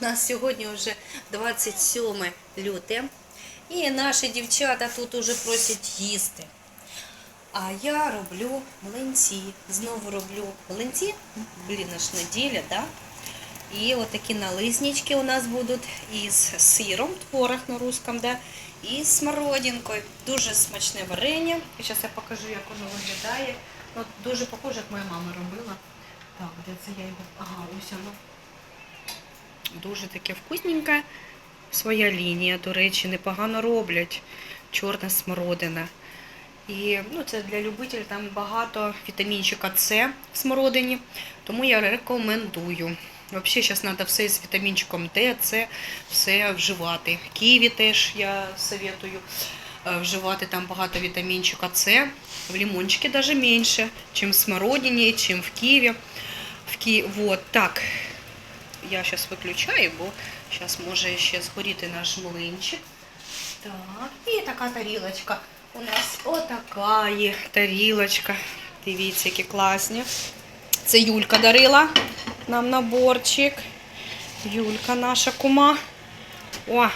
У нас сьогодні вже 27 люте. І наші дівчата тут уже просять їсти. А я роблю млинці. Знову роблю млинці. Блін, аж неділя, да? І отакі нализнички у нас будуть із сиром, творог на русском, да? і з смородинкою. Дуже смачне варення. І зараз я покажу, як воно виглядає. От дуже похоже, як моя мама робила. Так, де це я його. Ага, ось воно. Дуже таке вкусненьке. Своя лінія, до речі, непогано роблять. Чорна смородина. І ну, це для любителів там багато вітамінчика С в смородині, тому я рекомендую. Взагалі, зараз треба все з вітамінчиком Д, С, все вживати. Ківі теж я советую е, вживати, там багато вітамінчика С. В лимончике даже меньше, чем в смородине, чем в киве. В ки... Вот, так. Я зараз виключаю, бо зараз може ще згоріти наш млинчик. Так, і така тарілочка. У нас отака є тарілочка. Дивіться, які класні. Це Юлька дарила нам наборчик. Юлька наша кума. О,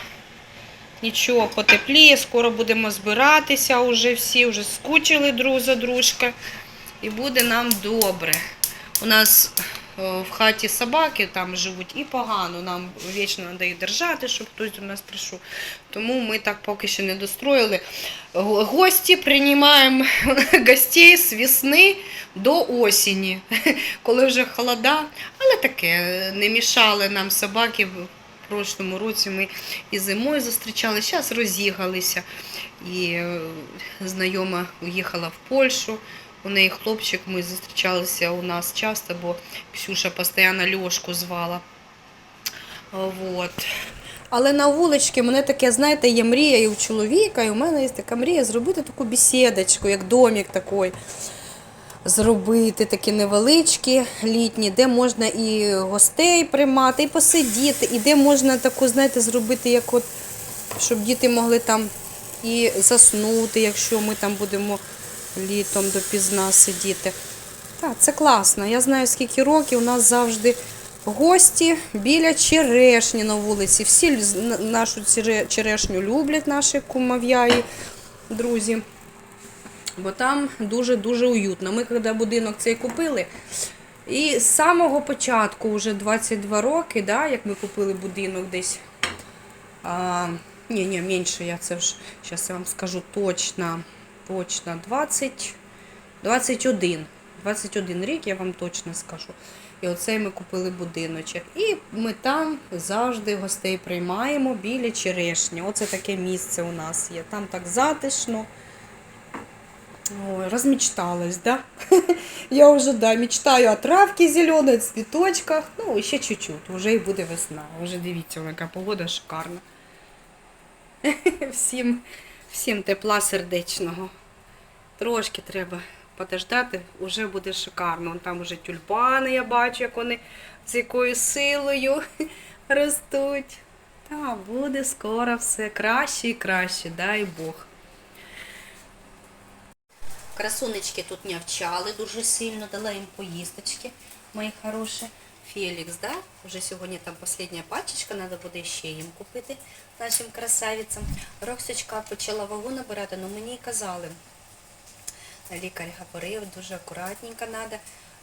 нічого, потепліє, скоро будемо збиратися уже всі, вже скучили друг за дружка. І буде нам добре. У нас в хаті собаки там живуть і погано. Нам вічно треба держати, щоб хтось до нас прийшов. Тому ми так поки що не достроїли. Гості приймаємо гостей з весни до осені, коли вже холода. Але таке не мішали нам собаки. В прошлому році ми і зимою зустрічали, зараз роз'їхалися. І е, знайома уїхала в Польщу. У неї хлопчик, ми зустрічалися у нас часто, бо Ксюша постійно Льошку звала. Вот. Але на вуличці мене таке, знаєте, є мрія і у чоловіка, і у мене є така мрія зробити таку бесідочку, як домик такий. Зробити такі невеличкі літні, де можна і гостей приймати, і посидіти, і де можна таку, знаєте, зробити, як от, щоб діти могли там і заснути, якщо ми там будемо літом допізна сидіти. Так, це класно. Я знаю, скільки років у нас завжди гості біля черешні на вулиці. Всі нашу черешню люблять, наші кумов'яї, друзі. Бо там дуже-дуже уютно. Ми коли будинок цей купили, і з самого початку, вже 22 роки, да, як ми купили будинок десь. А, ні, ні, менше, я це ж зараз я вам скажу точно. Точно 20, 21. 21 рік, я вам точно скажу. І оцей ми купили будиночок. І ми там завжди гостей приймаємо біля черешні. Оце таке місце у нас є. Там так затишно. Ой, размечталась, да? Я уже, да, мечтаю о травке зеленой, цветочках. Ну, ще чуть-чуть, вже і буде весна. Вже дивіться, яка погода шикарна. Всім, всім тепла сердечного. Трошки треба подождати, вже буде шикарно. Там уже тюльпани, я бачу, як вони з якою силою ростуть. Та буде скоро все краще і краще, дай Бог. Красунечки тут нявчали дуже сильно, дала їм поїсточки, мої хороші. Фелікс, да? Вже сьогодні там остання пачечка, треба буде ще їм купити нашим красавицям. Роксочка почала вагу набирати, але мені казали, лікар говорив, дуже акуратненько треба.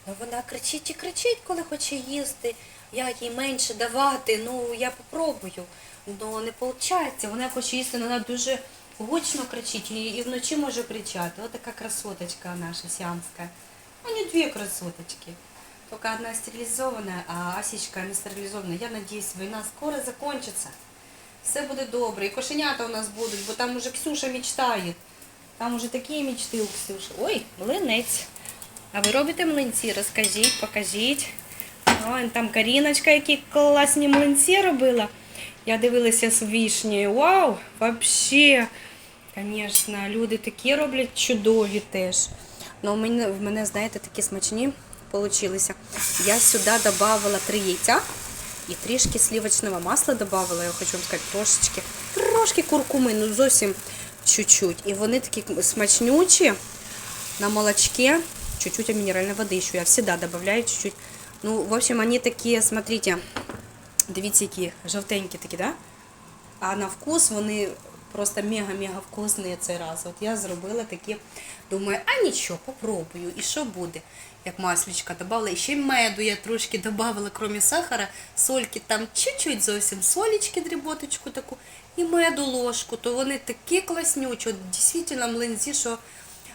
Ну, вона кричить і кричить, коли хоче їсти. Як їй менше давати, ну я попробую. Ну не виходить. Вона хоче їсти, вона дуже гучно кричить і, і вночі може кричати. Ось така красоточка наша сіамська. Нее две красоточки. Только одна стерилизованная, а Асечка не стерилизована. Я надеюсь, війна скоро закончится. Все буде добре. І кошенята у нас будуть, бо там уже Ксюша мечтає. Там уже такі мечти у Ксюші. Ой, млинець. А ви робите млинці? Розкажіть, покажіть. Ой, там Каріночка, які класні млинці робила. Я дивилася з вішнею. Вау! Вообще, звісно, люди такі роблять чудові теж. Ну, в мене, знаєте, такі смачні получилися. Я сюди додавала три яйця і трішки сливочного масла додавала, я хочу вам сказати, трошечки, трошки куркуми, ну зовсім чуть-чуть. І вони такі смачнючі на молочке, чуть-чуть минеральной воды еще. Я всегда добавляю чуть-чуть. Ну, в общем, они такие, смотрите, Дивіться, які жовтенькі такі, да? А на вкус вони просто мега-мега вкусні цей раз. От я зробила такі, думаю, а нічого, попробую. І що буде? Як масличка додала. І ще меду я трошки додавала, крім сахара, сольки там чуть-чуть зовсім солічки, дріботочку таку, і меду ложку. То вони такі класнючі. От дійсно млинці, що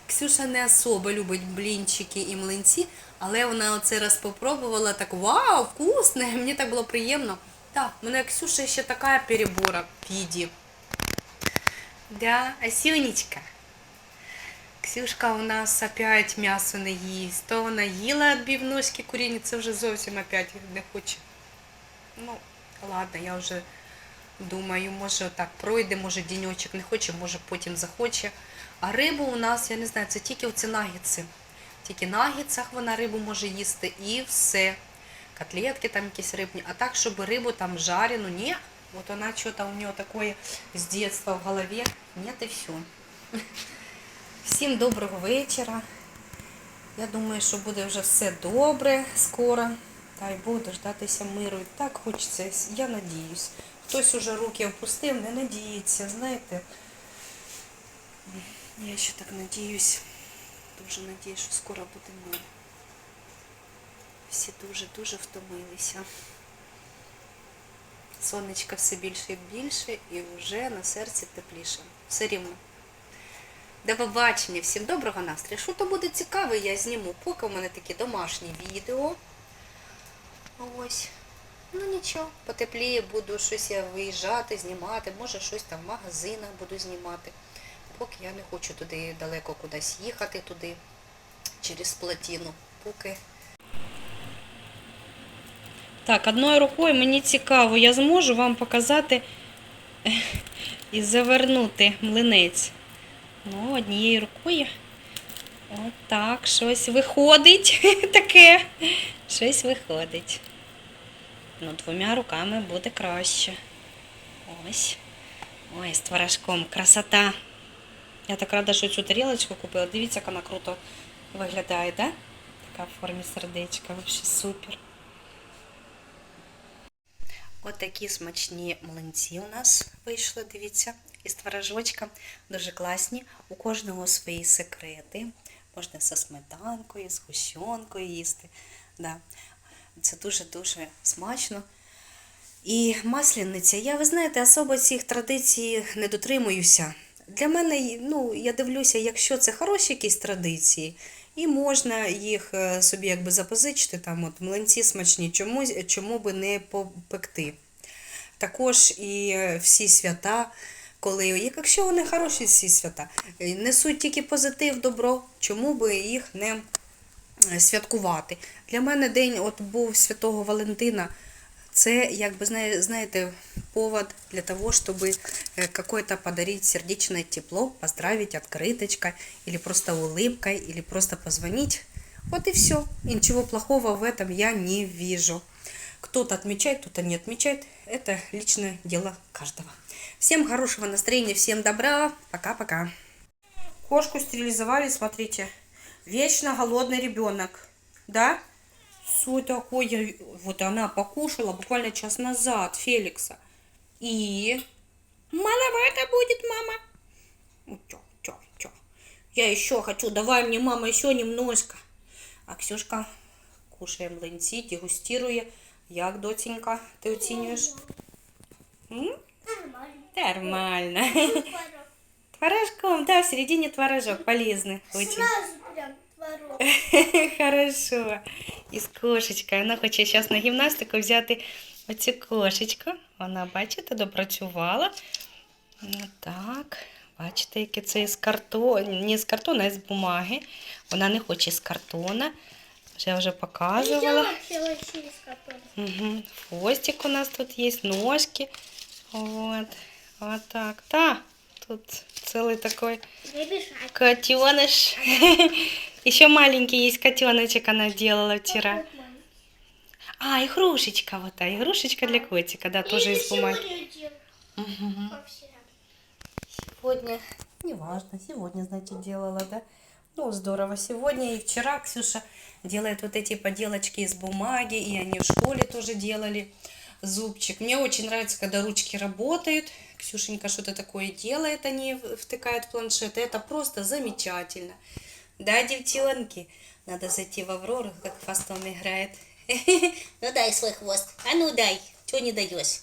Ксюша не особо любить блінчики і млинці, але вона оцей раз попробувала так вау, вкусне, мені так було приємно. Так, у мене Ксюша ще така перебора в їді. Да, Асюнечка. Ксюшка у нас опять м'ясо не їсть. То вона їла відбивнушки куріння, це вже зовсім опять не хоче. Ну, ладно, я вже думаю, може так пройде, може діньочок не хоче, може потім захоче. А рибу у нас, я не знаю, це тільки оці нагідці. Тільки на вона рибу може їсти і все. Котлетки там якісь рибні. А так, щоб рибу там жарену, ні. Вот она что-то у нее такое с детства в голове. Нет и все. Всім доброго вечора. Я думаю, що буде вже все добре скоро. Дай Бог дождатися миру. І так хочеться, я надіюсь. Хтось уже руки опустив, не надіється, знаєте. Я ще так надіюсь. Дуже надіюсь, що скоро буде мир. Всі дуже-дуже втомилися. Сонечка все більше і більше, і вже на серці тепліше. Все рівно. До побачення, всім доброго настрою. Що то буде цікаве, я зніму. Поки в мене такі домашні відео. Ось. Ну нічого, потепліє, буду щось я виїжджати, знімати, може щось там в магазинах буду знімати. Поки я не хочу туди далеко кудись їхати, туди, через плотину. Поки. Так, одною рукою мені цікаво, я зможу вам показати і завернути млинець. Ну, однією рукою. Отак, щось виходить таке. Щось виходить. Ну, двома руками буде краще. Ось. Ой, з творожком. Красота. Я так рада, що цю тарілочку купила. Дивіться, як вона круто виглядає, да? Така в формі сердечка. Взагалі супер. От смачні млинці у нас вийшли, дивіться, із творожочка. Дуже класні. У кожного свої секрети. Можна зі сметанкою, з гущенкою їсти. Да. Це дуже-дуже смачно. І масляниця, я, ви знаєте, особо цих традицій не дотримуюся. Для мене, ну, я дивлюся, якщо це хороші якісь традиції, і можна їх е, собі якби запозичити, там от млинці смачні, чому, чому би не попекти. Також і е, всі свята, коли, якщо вони хороші всі свята, е, несуть тільки позитив, добро, чому би їх не е, святкувати. Для мене день от був Святого Валентина. Це, якби, знає- знаєте, повод для того, чтобы э, какое-то подарить сердечное тепло, поздравить открыточкой, или просто улыбкой, или просто позвонить. Вот и все. И ничего плохого в этом я не вижу. Кто-то отмечает, кто-то не отмечает. Это личное дело каждого. Всем хорошего настроения, всем добра. Пока-пока. Кошку стерилизовали, смотрите. Вечно голодный ребенок. Да? Что такое? Вот она покушала буквально час назад Феликса. И... Маловато будет, мама. Ну, чё, чё, чё. Я еще хочу, давай мне, мама, еще немножко. А Ксюшка кушає млинці, дегустирує. Як, доценька, ти оцінюєш? М? Нормально. Нормально. Творожком, да, в середине творожок полезный очень. Сразу прям творог. Хорошо. І з кошечкою. Вона хоче зараз на гімнастику взяти оцю кошечку. Вона, бачите, допрацювала. Так. Бачите, яке це із картону. Не з картона, а з бумаги. Вона не хоче з картона. Вже я вже показувала. Угу. Хвостик у нас тут есть, ножки. Вот. Вот так. Да, тут целый такой бежать. котеныш. Еще маленький есть котеночек она делала вчера. Мой. А, игрушечка вот та, игрушечка для котика, да, тоже из бумаги. вчера. Сегодня, неважно, сегодня, значит, делала, да? Ну, здорово. Сегодня и вчера Ксюша делает вот эти поделочки из бумаги, и они в школе тоже делали зубчик. Мне очень нравится, когда ручки работают. Ксюшенька что-то такое делает, они втыкают в планшет. Это просто замечательно. Да, девчонки? Надо зайти в Аврору, как хвостом играет. Ну дай свой хвост. А ну дай. Чего не даешь?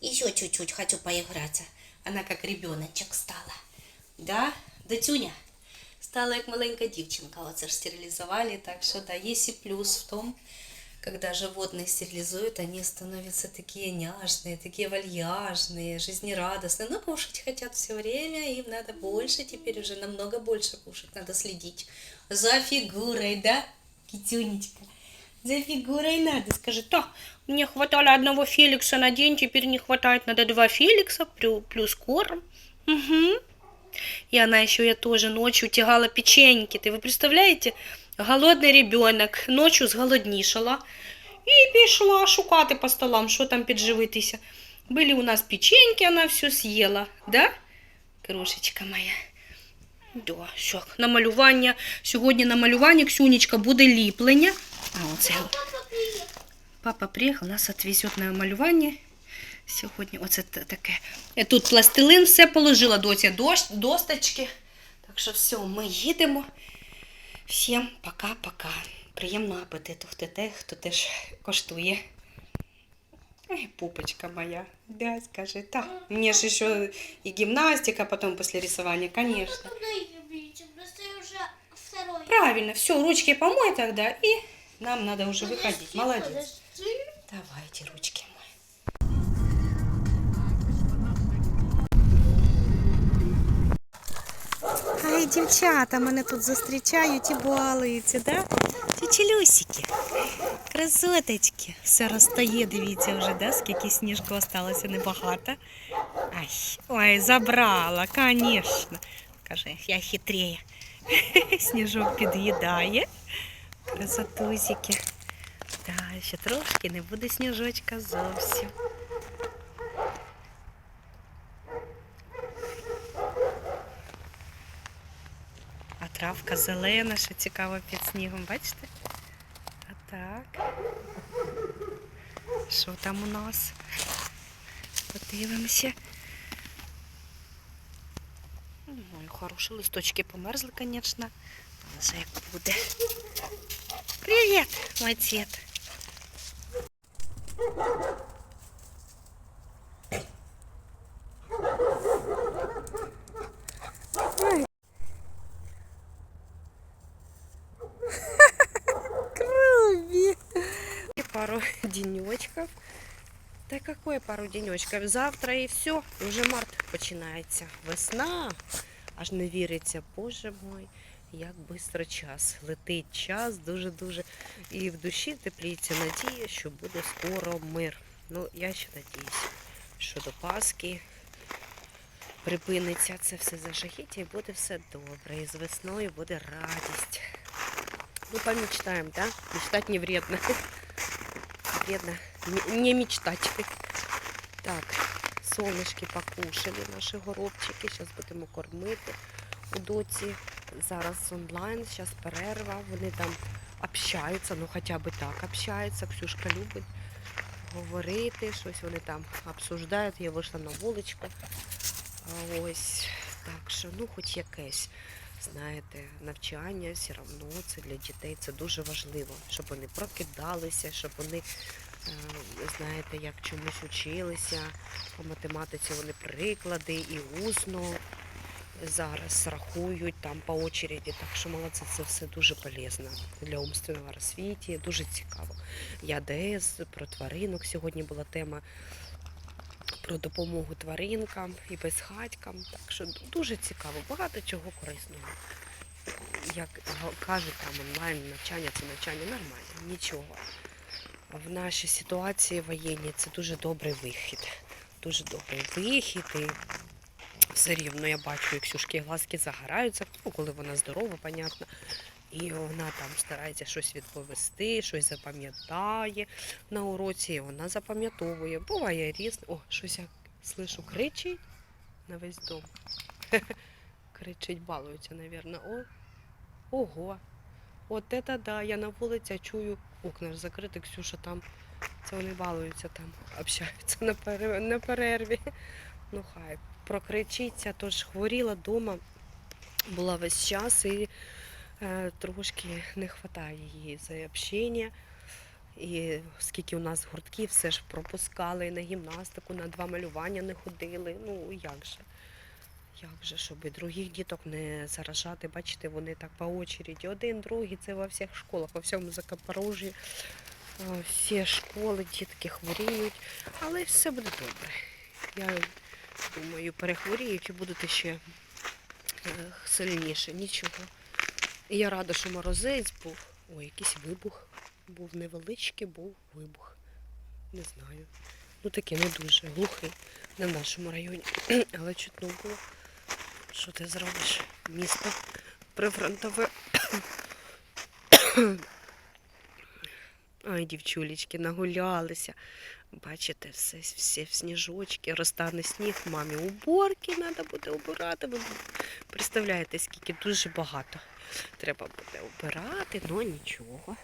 Еще чуть-чуть хочу поиграться. Она как ребеночек стала. Да? Датюня? Стала як маленька дівчинка. Оце ж стерилізували. Так що да, є і плюс в том, когда животных стерилизуют, они становятся такие няшные, такие вальяжные, жизнерадостные. Но кушать хотят все время, им надо больше, теперь уже намного больше кушать. Надо следить за фигурой, да, китюнечка? За фигурой надо. Скажи, то, мне хватало одного Феликса на день, теперь не хватает, надо два Феликса плю- плюс корм. Угу. И она еще я тоже ночью тягала печеньки. Ты вы представляете? Голодний ребенок ночью зголоднішала і пішла шукати по столам, що там підживитися. Були у нас печеньки, вона все з'їла, да? Крошечка моя. Да, все, на малювання. Сьогодні на малювання Ксюнечка буде ліплення. А, оце. Папа приїхав, нас відвезет на малювання. Сьогодні оце таке. Я тут пластилин все положила, дощ, досточки. Так що все, ми їдемо. Всім пока-пока. Приємного апетиту, хто те, хто теж коштує. Ой, пупочка моя. Да, скажи. Так, мне же еще и гимнастика потом после рисования, конечно. Просто я уже второй. Правильно, все, ручки помой тогда, и нам надо уже выходить. Молодец. Давайте ручки Ай, дівчата мене тут зустрічають і балуються, да? Тітілюсики, красоточки. Все розтає, дивіться вже, да? скільки сніжку осталося небагато. Ай, ой, забрала, конечно. Каже, я хитрее. Сніжок під'їдає. Красотусики. Да, ще трошки не буде сніжочка зовсім. Травка зелена, що цікаво під снігом, бачите? А так. Що там у нас? Подивимося. Ой, хороші листочки померзли, звісно. Вже як буде. Привіт, мой цвет. Та какой пару денечків? Завтра і все, і вже март починається. Весна. Аж не віриться, боже мой, як швидко час. Летить час дуже-дуже. І в душі тепліється надія, що буде скоро мир. Ну, я ще надіюсь, що до Пасхи припиниться це все зажахіття і буде все добре. І з весною буде радість. Ну, помечтаем, да? Мечтать не вредно. Вредно не- мечтать. Так, солнышки покушали наші горобчики. Зараз будемо кормити у доці. Зараз онлайн, зараз перерва. Вони там общаються, ну хоча б так общаються. Ксюшка любить говорити, щось вони там обсуждають. Я вийшла на вуличку. Ось так що, ну, хоч якесь, знаєте, навчання все одно це для дітей це дуже важливо, щоб вони прокидалися, щоб вони, знаєте, як чомусь училися. По математиці вони приклади і усно зараз рахують там по очереді. Так що молодці, це все дуже полезно для умственного розвитку, дуже цікаво. Я ДС про тваринок сьогодні була тема про допомогу тваринкам і безхатькам. Так що дуже цікаво, багато чого корисного. Як кажуть, там онлайн навчання це навчання нормально, нічого. В нашій ситуації воєнній це дуже добрий вихід. Дуже добрий вихід. І все рівно я бачу, як Ксюшки глазки загораються, ну, коли вона здорова, понятно. І вона там старається щось відповісти, щось запам'ятає на уроці, і вона запам'ятовує. Буває різне. О, щось я слышу, кричить на весь дом. Кричить, балується. О, ого. От это да, я на вулиці чую, окна ж закриті, Ксюша там Це вони балуються там, общаються на, пере- на перерві. Ну хай прокричиться, тож хворіла вдома, була весь час і е, трошки не вистачає її за общення. І скільки у нас гуртків, все ж пропускали на гімнастику, на два малювання не ходили. Ну як же? Як же, щоб і других діток не заражати, бачите, вони так по очереді. Один, другий, це во всіх школах, во всьому Закапорожжі. Всі школи, дітки хворіють, але все буде добре. Я думаю, перехворіють і будуть ще е, сильніше. Нічого. Я рада, що морозець був. Ой, якийсь вибух. Був невеличкий, був вибух. Не знаю. Ну такий не дуже глухий. Не в нашому районі. Але чутно було. Що ти зробиш? Місто прифронтове. Ай, дівчулечки, нагулялися. Бачите, все, все в сніжочки, розтане сніг, мамі уборки треба буде обирати. Ви представляєте, скільки дуже багато треба буде обирати, ну нічого.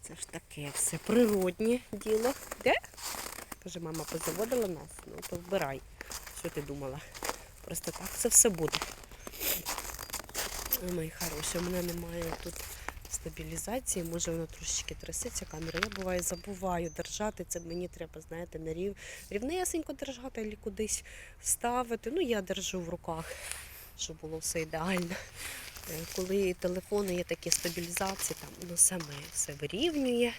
Це ж таке все природнє діло. Де? Каже, мама позаводила нас, ну то вбирай. Що ти думала? Просто так це все буде. Ой, мої хороші, у мене немає тут стабілізації, може воно трошечки трясеться камера. Я буває забуваю держати. Це мені треба, знаєте, на рів... рівнесенько держати, або кудись ставити. Ну, я держу в руках, щоб було все ідеально. Е, Коли телефони є такі стабілізації, там воно саме все вирівнює.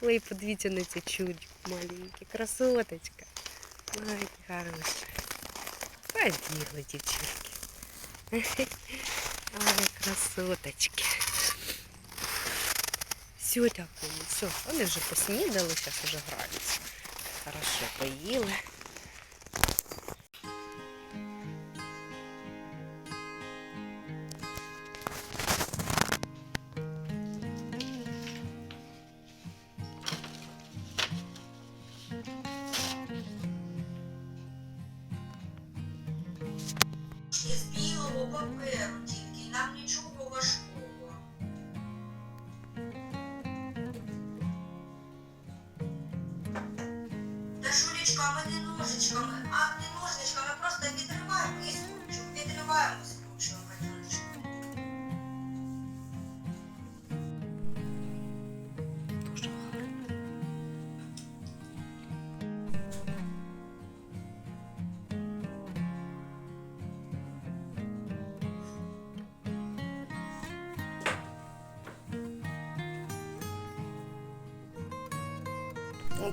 Ой, подивіться на цю чудь маленьке, красоточка. Ай, хороша. Побігли, дівчинки. Ай, красоточки. Все такое, все. Вони вже поснідали, зараз вже граються. Хорошо поїли.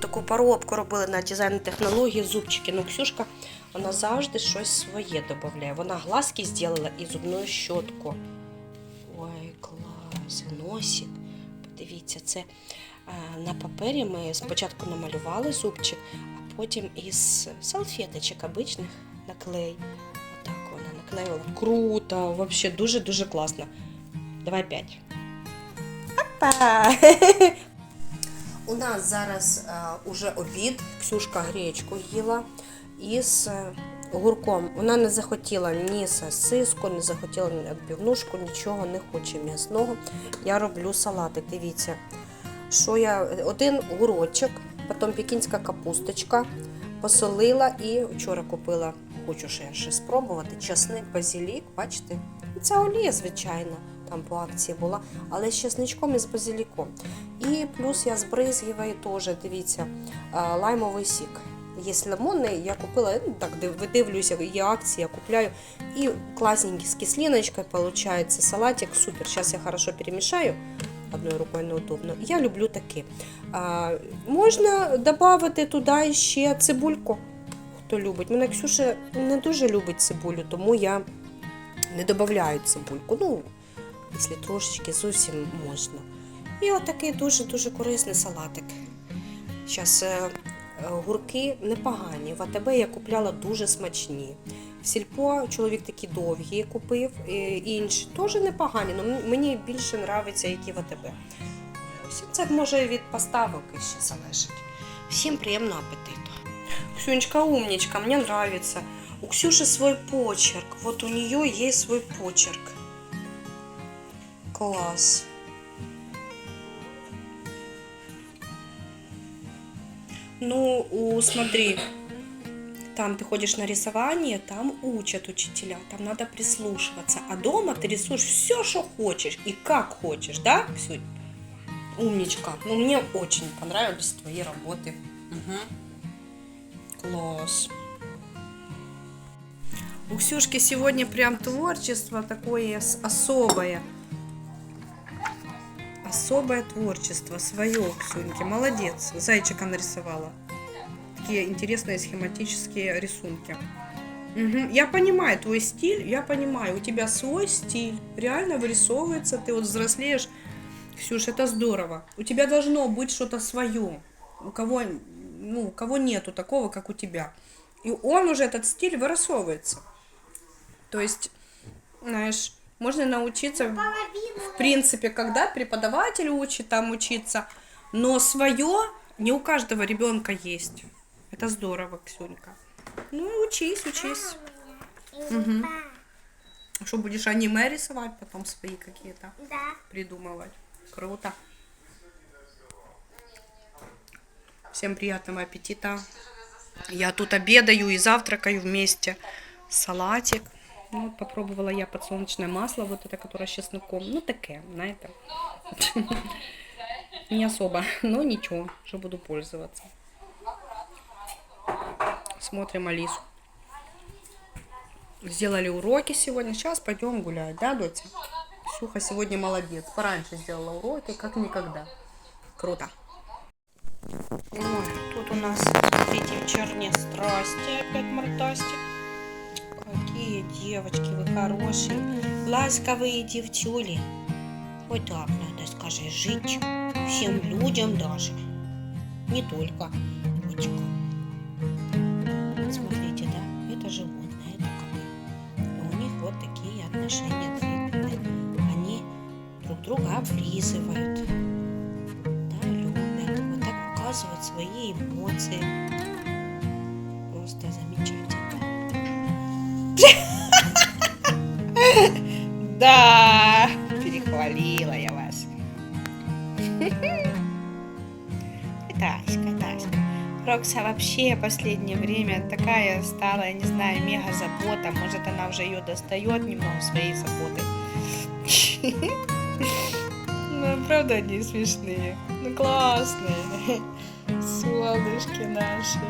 Таку поробку робили на дизайн технології зубчики. Ну, Ксюшка, вона завжди щось своє додає. Вона глазки зробила і зубну щотку. Ой, клас, носик. Подивіться, це е, на папері ми спочатку намалювали зубчик, а потім із салфеточок обичних наклей. Отак вона наклеїла. Круто, взагалі дуже-дуже класно. Давай п'ять. У нас зараз е, уже обід. Ксюшка гречку їла із е, гурком. Вона не захотіла ні сосиску, не захотіла ні відбивнушку, нічого не хоче м'ясного. Я роблю салатик. Дивіться, що я один гурочок, потім пекінська капусточка, посолила і вчора купила, хочу ще, ще спробувати, часник, базилік, бачите? Це олія, звичайно, там по акції була, але з чесничком і з базиліком. І плюс я збризгиваю теж, дивіться, лаймовий сік. Є лимонний, я купила, ну, так див- видивлюся, є акції, я купляю. І класненький з кислиночкой получается салатик, супер. Сейчас я хорошо перемешаю, одной рукой неудобно. Я люблю такі. А, можна додати туди ще цибульку, хто любить. Мене Ксюша не дуже любить цибулю, тому я не додаю цибульку. Ну, якщо трошечки зовсім можна. І отакий дуже-дуже корисний салатик. Зараз гурки непогані. В АТБ я купляла дуже смачні. В сільпо чоловік такі довгі купив, і інші теж непогані, але мені більше подобається, які в АТБ. Це може від поставок ще залежить. Всім приємного апетиту. Ксюнечка умничка, мне нравится. У Ксюши свой почерк. Вот у нее есть свой почерк. Класс. Ну, у, смотри, там ты ходишь на рисование, там учат учителя, там надо прислушиваться. А дома ты рисуешь все, что хочешь и как хочешь, да, Ксюнь? Умничка. Ну, мне очень понравились твои работы. Мгм. Класс. У Ксюшки сегодня прям творчество такое особое. Особое творчество свое, Ксюньки. Молодец. Зайчика нарисовала. Такие интересные схематические рисунки. Мгм. Я понимаю твой стиль, я понимаю, у тебя свой стиль, реально вырисовывается, ты вот взрослеешь. Ксюш, это здорово. У тебя должно быть что-то свое. У кого, ну, у кого нету такого, как у тебя. И он уже, этот стиль, вырисовывается. То есть, знаешь, можно научиться, в принципе, когда преподаватель учит там учиться, но свое не у каждого ребенка есть. Это здорово, Ксюнька. Ну, учись, учись. Мгм. Что, будешь аниме рисовать, потом свои какие-то Да. придумывать? Круто. Всем приятного аппетита. Я тут обедаю и завтракаю вместе. Салатик. Ну, попробовала я подсолнечное масло, вот это, которое с чесноком. Ну, таке, знаете. Не особо, но ничего, что буду пользоваться. Смотрим Алису. Сделали уроки сегодня. Сейчас пойдем гулять, да, Дотя? Ксюха сегодня молодец. Пораньше сделала уроки, как никогда. Круто. Ой, тут у нас, смотрите, вечерние страсти. Опять мордасти. Какие девочки вы хорошие. Ласковые девчули. Вот так надо, скажи, жить. Всем людям даже. Не только котикам. Смотрите, да? Это животное, это коты. И у них вот такие отношения длительные. Они друг друга облизывают. Да, любят. Вот так показывают свои эмоции. Да, перехвалила я вас. Таська, Таська. Рокса вообще последнее время такая стала, я не знаю, мега забота. Может, она уже ее достает немного своей заботы. Ну, правда, они смешные. Ну, классные. Солнышки наши.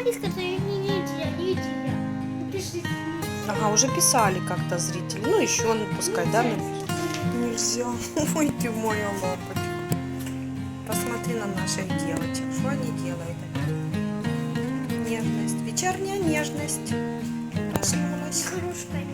Молись, которые не нельзя, нельзя. Напиши. Ага, уже писали как-то зрители. Ну, еще, ну, пускай, да? ну, Нельзя. Ой, ты моя лапочка. Посмотри на наших девочек. Что они делают? Нежность. Вечерняя нежность. Проснулась. Игрушка.